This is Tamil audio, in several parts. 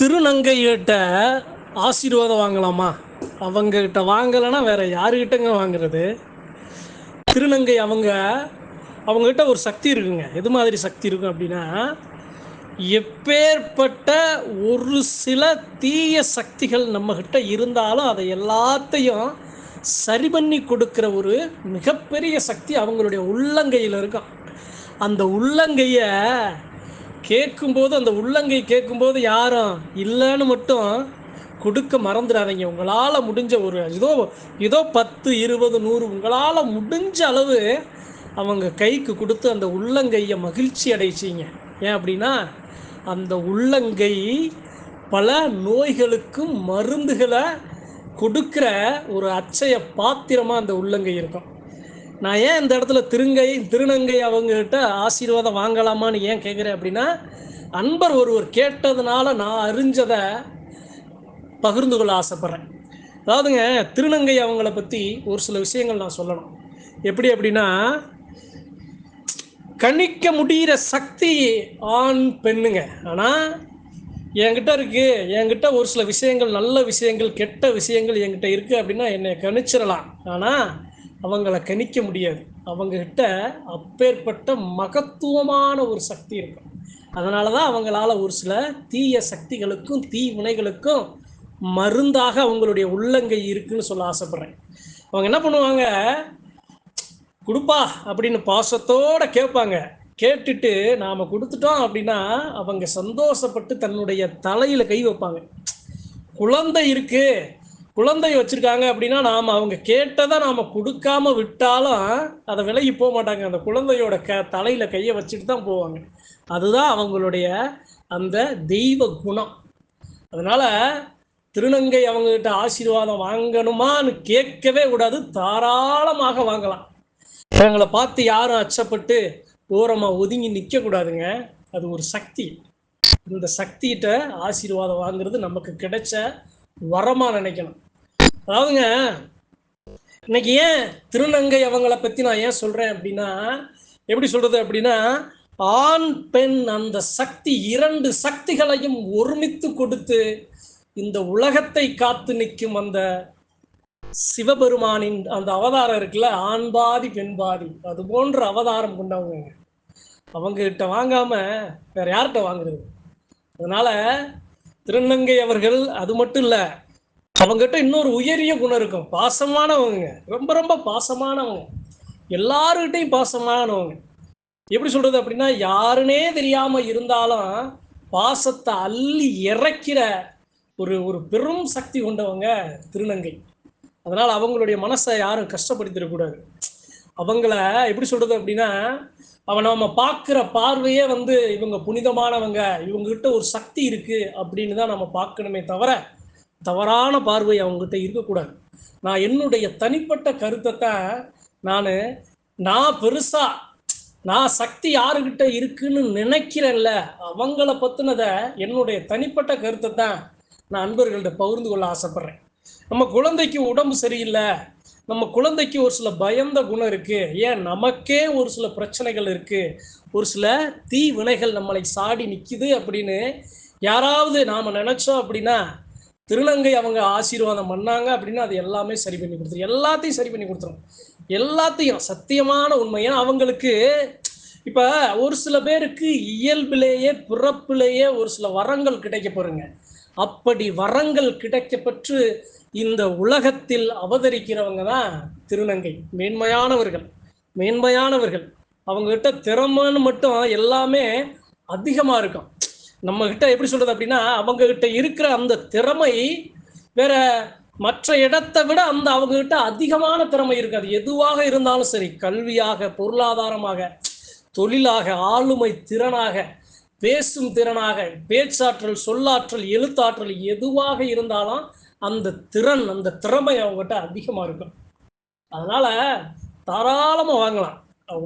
திருநங்கைகிட்ட ஆசீர்வாதம் வாங்கலாமா? அவங்கக்கிட்ட வாங்கலைன்னா வேற யாருக்கிட்டங்க வாங்குறது? திருநங்கை அவங்க அவங்கக்கிட்ட ஒரு சக்தி இருக்குங்க. எது மாதிரி சக்தி இருக்கும் அப்படின்னா எப்பேற்பட்ட ஒரு சில தீய சக்திகள் நம்மக்கிட்ட இருந்தாலும் அதை எல்லாத்தையும் சரி பண்ணி கொடுக்குற ஒரு மிகப்பெரிய சக்தி அவங்களுடைய உள்ளங்கையில் இருக்கும். அந்த உள்ளங்கையை கேட்கும்போது அந்த உள்ளங்கை கேட்கும்போது யாரும் இல்லைன்னு மட்டும் கொடுக்க மறந்துடாதீங்க உங்களால் முடிஞ்ச ஒரு ஏதோ ஏதோ பத்து இருபது நூறு உங்களால் முடிஞ்ச அளவு அவங்க கைக்கு கொடுத்து அந்த உள்ளங்கையை மகிழ்ச்சி அடைச்சிங்க. ஏன் அப்படின்னா அந்த உள்ளங்கை பல நோய்களுக்கும் மருந்துகளை கொடுக்குற ஒரு அச்சய பாத்திரமாக அந்த உள்ளங்கை இருக்கும். நான் ஏன் இந்த இடத்துல திருங்கை திருநங்கை அவங்ககிட்ட ஆசீர்வாதம் வாங்கலாமான்னு ஏன் கேட்குறேன் அப்படின்னா அன்பர் ஒருவர் கேட்டதுனால நான் அறிஞ்சதை பகிர்ந்து கொள்ள ஆசைப்பட்றேன். அதாவதுங்க திருநங்கை அவங்கள பற்றி ஒரு சில விஷயங்கள் நான் சொல்லணும். எப்படி அப்படின்னா கணிக்க முடிகிற சக்தி ஆண் பெண்ணுங்க. ஆனால் என்கிட்ட இருக்கு என்கிட்ட ஒரு சில விஷயங்கள் நல்ல விஷயங்கள் கெட்ட விஷயங்கள் என்கிட்ட இருக்குது அப்படின்னா என்னை கணிச்சிடலாம் ஆனால் அவங்கள கணிக்க முடியாது. அவங்கக்கிட்ட அப்பேற்பட்ட மகத்துவமான ஒரு சக்தி இருக்கும். அதனால தான் அவங்களால ஒரு சில தீய சக்திகளுக்கும் தீ வினைகளுக்கும் மருந்தாக அவங்களுடைய உள்ளங்கை இருக்குன்னு சொல்ல ஆசைப்பட்றேன். அவங்க என்ன பண்ணுவாங்க? கொடுப்பா அப்படின்னு பாசத்தோட கேட்பாங்க. கேட்டுட்டு நாம் கொடுத்துட்டோம் அப்படின்னா அவங்க சந்தோஷப்பட்டு தன்னுடைய தலையில் கை வைப்பாங்க. குழந்தை இருக்குது குழந்தை வச்சுருக்காங்க அப்படின்னா நாம் அவங்க கேட்டதை நாம் கொடுக்காம விட்டாலும் அதை விலகி போக மாட்டாங்க. அந்த குழந்தையோட க தலையில் கையை வச்சுட்டு தான் போவாங்க. அதுதான் அவங்களுடைய அந்த தெய்வ குணம். அதனால் திருநங்கை அவங்கக்கிட்ட ஆசீர்வாதம் வாங்கணுமான்னு கேட்கவே கூடாது. தாராளமாக வாங்கலாம். எங்களை பார்த்து யாரும் அச்சப்பட்டு ஓரமாக ஒதுங்கி நிற்கக்கூடாதுங்க அது ஒரு சக்தி. இந்த சக்திகிட்ட ஆசீர்வாதம் வாங்குறது நமக்கு கிடைச்ச வரமாக நினைக்கணும் அதாவதுங்க இன்னைக்கு ஏன் திருநங்கை அவங்கள பற்றி நான் ஏன் சொல்கிறேன் அப்படின்னா எப்படி சொல்கிறது அப்படின்னா ஆண் பெண் அந்த சக்தி இரண்டு சக்திகளையும் ஒருமித்து கொடுத்து இந்த உலகத்தை காத்து நிற்கும் அந்த சிவபெருமானின் அந்த அவதாரம் இருக்குல்ல ஆண் பாதி பெண் பாதி. அது போன்ற அவதாரம் கொண்டவங்க. அவங்க கிட்ட வாங்காம வேற யார்கிட்ட வாங்குறது? அதனால திருநங்கை அவர்கள் அது மட்டும் இல்லை அவங்ககிட்ட இன்னொரு உயரிய குணம் இருக்கும். பாசமானவங்க. ரொம்ப ரொம்ப பாசமானவங்க. எல்லாருக்கிட்டையும் பாசமானவங்க. எப்படி சொல்றது அப்படின்னா யாருனே தெரியாம இருந்தாலும் பாசத்தை அள்ளி இறக்கிற ஒரு ஒரு பெரும் சக்தி கொண்டவங்க திருநங்கை. அதனால் அவங்களுடைய மனசை யாரும் கஷ்டப்படுத்திடக்கூடாது அவங்கள எப்படி சொல்கிறது அப்படின்னா அவன் நம்ம பார்க்குற பார்வையே வந்து இவங்க புனிதமானவங்க. இவங்ககிட்ட ஒரு சக்தி இருக்குது அப்படின்னு தான் நம்ம பார்க்கணுமே தவிர தவறான பார்வை அவங்ககிட்ட இருக்கக்கூடாது. நான் என்னுடைய தனிப்பட்ட கருத்தை தான் நான் நான் பெருசாக நான் சக்தி யாருக்கிட்ட இருக்குன்னு நினைக்கிறேன்ல அவங்கள பற்றினதை என்னுடைய தனிப்பட்ட கருத்தை தான் நான் அன்பர்கள்ட்ட பகிர்ந்து கொள்ள ஆசைப்பட்றேன். நம்ம குழந்தைக்கு உடம்பு சரியில்லை நம்ம குழந்தைக்கு ஒரு சில பயந்த குணம் இருக்குது ஏன் நமக்கே ஒரு சில பிரச்சனைகள் இருக்குது ஒரு சில தீ வினைகள் நம்மளை சாடி நிற்கிது அப்படின்னு யாராவது நாம் நினச்சோம் அப்படின்னா திருநங்கை அவங்க ஆசீர்வாதம் பண்ணாங்க அப்படின்னா அது எல்லாமே சரி பண்ணி கொடுத்துரும். எல்லாத்தையும் சரி பண்ணி கொடுத்துரும். எல்லாத்தையும் சத்தியமான உண்மை. ஏன்னா அவங்களுக்கு இப்போ ஒரு சில பேருக்கு இயல்பிலேயே பிறப்பிலேயே ஒரு சில வரங்கள் கிடைக்க போறீங்க அப்படி வரங்கள் கிடைக்கப்பெற்று இந்த உலகத்தில் அவதரிக்கிறவங்க தான் திருநங்கை. மேன்மையானவர்கள். மேன்மையானவர்கள். அவங்ககிட்ட திறமைன்னு மட்டும் எல்லாமே அதிகமாக இருக்கும். நம்ம கிட்ட எப்படி சொல்றது அப்படின்னா அவங்க கிட்ட இருக்கிற அந்த திறமை வேற மற்ற இடத்தை விட அந்த அவங்க கிட்ட அதிகமான திறமை இருக்காது. எதுவாக இருந்தாலும் சரி கல்வியாக பொருளாதாரமாக தொழிலாக ஆளுமை திறனாக பேசும் திறனாக பேச்சாற்றல் சொல்லாற்றல் எழுத்தாற்றல் எதுவாக இருந்தாலும் அந்த திறன் அந்த திறமை அவங்ககிட்ட அதிகமாக இருக்கும். அதனால தாராளமாக வாங்கலாம்.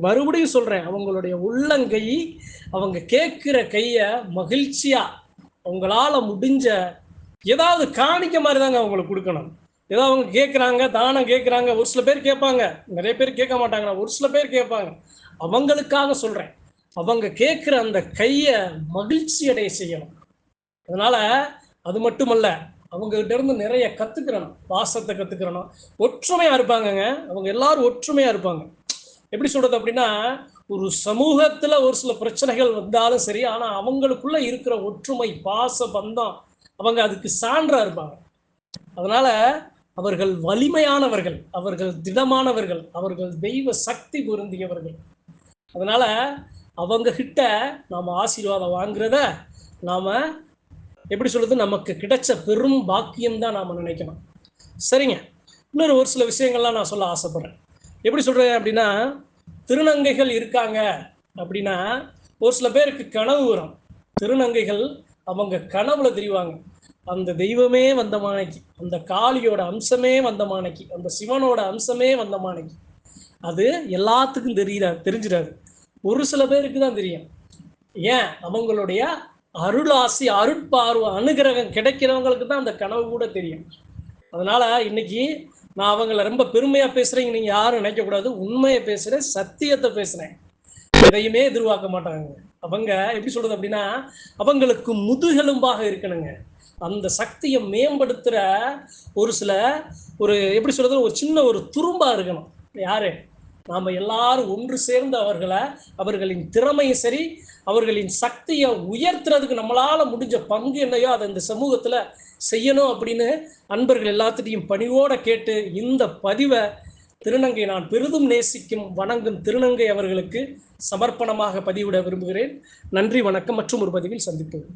மறுபடியும் சொல்கிறேன் அவங்களுடைய உள்ளங்கை அவங்க கேட்குற கையை மகிழ்ச்சியாக அவங்களால முடிஞ்ச ஏதாவது காணிக்க மாதிரி தாங்க அவங்களுக்கு கொடுக்கணும். ஏதோ அவங்க கேட்குறாங்க தானம் கேட்குறாங்க ஒரு சில பேர் கேட்பாங்க. நிறைய பேர் கேட்க மாட்டாங்க ஒரு சில பேர் கேட்பாங்க. அவங்களுக்காக சொல்கிறேன் அவங்க கேட்குற அந்த கையை மகிழ்ச்சி அடைய செய்யணும். அதனால் அது மட்டுமல்ல அவங்க இருந்து நிறைய கற்றுக்கிறணும் பாசத்தை கற்றுக்கிறணும் ஒற்றுமையாக இருப்பாங்கங்க. அவங்க எல்லாரும் ஒற்றுமையாக இருப்பாங்க. எப்படி சொல்றது அப்படின்னா ஒரு சமூகத்துல ஒரு சில பிரச்சனைகள் வந்தாலும் சரி ஆனா அவங்களுக்குள்ள இருக்கிற ஒற்றுமை பாச பந்தம் அவங்க அதுக்கு சான்றா இருப்பாங்க. அதனால அவர்கள் வலிமையானவர்கள் அவர்கள் திடமானவர்கள் அவர்கள் தெய்வ சக்தி பொருந்தியவர்கள். அதனால அவங்க கிட்ட நாம் ஆசீர்வாதம் வாங்குறத நாம் எப்படி சொல்றது நமக்கு கிடைச்ச பெரும் பாக்கியம் தான் நாம் நினைக்கணும். சரிங்க. இன்னொரு ஒரு சில விஷயங்கள்லாம் நான் சொல்ல ஆசைப்படுறேன். எப்படி சொல்கிறேன் அப்படின்னா திருநங்கைகள் இருக்காங்க அப்படின்னா ஒரு சில பேருக்கு கனவு வரும். திருநங்கைகள் அவங்க கனவுல தெரிவாங்க. அந்த தெய்வமே வந்த மானைக்கு அந்த காளியோட அம்சமே வந்த மானைக்கு அந்த சிவனோட அம்சமே வந்த மானைக்கு அது எல்லாத்துக்கும் தெரியல தெரிஞ்சிடாது. ஒரு சில பேருக்கு தான் தெரியும். ஏன்? அவங்களுடைய அருளாசி அருட்பார்வை அனுகிரகம் கிடைக்கிறவங்களுக்கு தான் அந்த கனவு கூட தெரியும். அதனால இன்னைக்கு நான் அவங்கள ரொம்ப பெருமையா பேசுறேங்க நீங்க யாரும் நினைக்கக்கூடாது உண்மையை பேசுறேன். சத்தியத்தை பேசுறேன். எதையுமே எதிர்பார்க்க மாட்டாங்க. அவங்க எப்படி சொல்றது அப்படின்னா அவங்களுக்கு முதுகெலும்பாக இருக்கணுங்க. அந்த சக்தியை மேம்படுத்துற ஒரு சில ஒரு எப்படி சொல்றது ஒரு சின்ன ஒரு துரும்பா இருக்கணும். யாரு? நாம எல்லாரும் ஒன்று சேர்ந்து அவர்களை அவர்களின் திறமையும் சரி அவர்களின் சக்தியை உயர்த்துறதுக்கு நம்மளால முடிஞ்ச பங்கு என்னையோ அதை இந்த சமூகத்துல செய்யணும் அப்படின்னு அன்பர்கள் எல்லாத்திட்டையும் பணிவோட கேட்டு இந்த பதிவை திருநங்கை நான் பெரிதும் நேசிக்கும் வணங்கும் திருநங்கை அவர்களுக்கு சமர்ப்பணமாக பதிவிட விரும்புகிறேன். நன்றி வணக்கம் மற்றும் ஒரு பதிவில் சந்திப்போம்.